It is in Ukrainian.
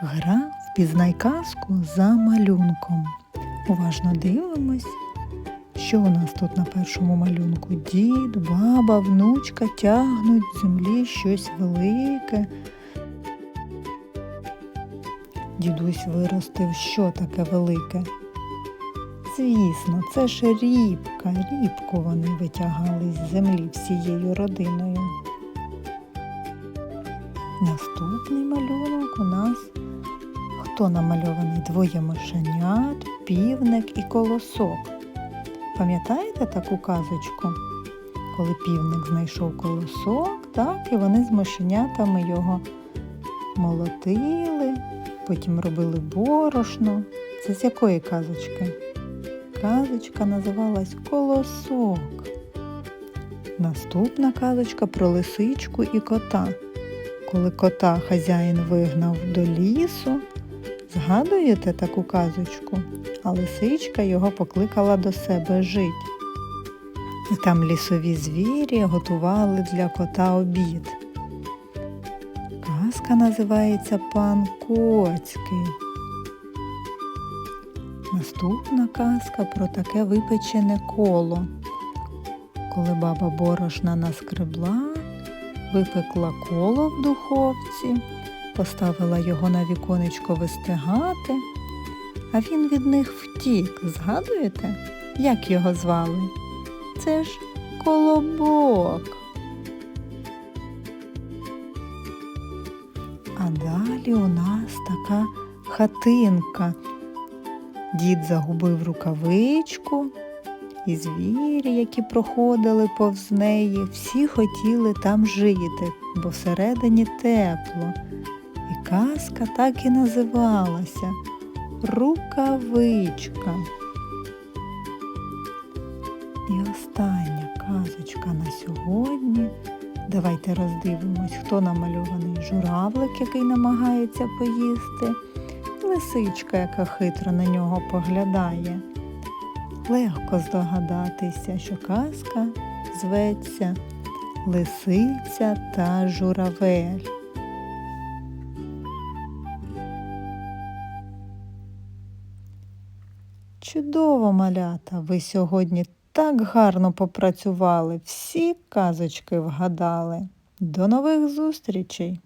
Гра впізнай казку за малюнком. Уважно дивимось, що у нас тут на першому малюнку. Дід, баба, внучка тягнуть з землі щось велике. Дідусь виростив що таке велике? Звісно, це ж рібка. Рібку вони витягали з землі всією родиною. Наступний малюнок у нас хто намальований? Двоє мишенят, півник і колосок. Пам'ятаєте таку казочку? Коли півник знайшов колосок, так і вони з мишенятами його молотили, потім робили борошно. Це з якої казочки? Казочка називалась Колосок. Наступна казочка про лисичку і кота. Коли кота хазяїн вигнав до лісу, згадуєте таку казочку? А лисичка його покликала до себе жить. І там лісові звірі готували для кота обід. Казка називається Пан Коцький. Наступна казка про таке випечене коло. Коли баба борошна наскребла, випекла коло в духовці, поставила його на віконечко вистигати, а він від них втік. Згадуєте, як його звали? Це ж колобок. А далі у нас така хатинка. Дід загубив рукавичку, і звірі, які проходили повз неї, всі хотіли там жити, бо всередині тепло. Казка так і називалася Рукавичка. І остання казочка на сьогодні. Давайте роздивимось, хто намальований журавлик, який намагається поїсти, лисичка, яка хитро на нього поглядає. Легко здогадатися, що казка зветься Лисиця та журавель. Чудово, малята! Ви сьогодні так гарно попрацювали, всі казочки вгадали. До нових зустрічей!